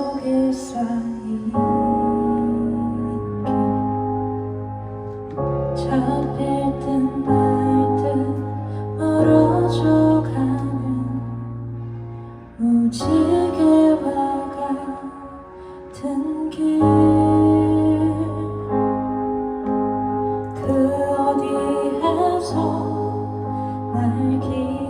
속에 쌓인 잡힐 듯 말듯 멀어져가는 무지개와 같은 길 그 어디에서 날 기다리는